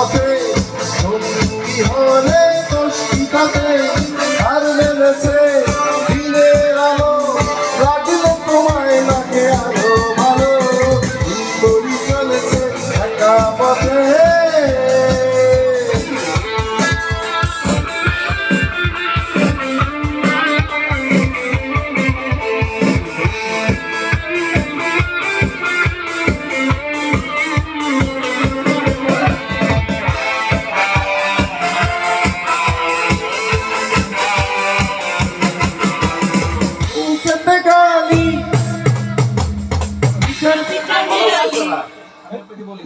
পথে। সঙ্গী হলে দোষী কাতে আর মেলেছে দিনের আলো। লাগল তোমায়, নাকে আলো ভালো। চলেছে একা পথে। গণপিটুনি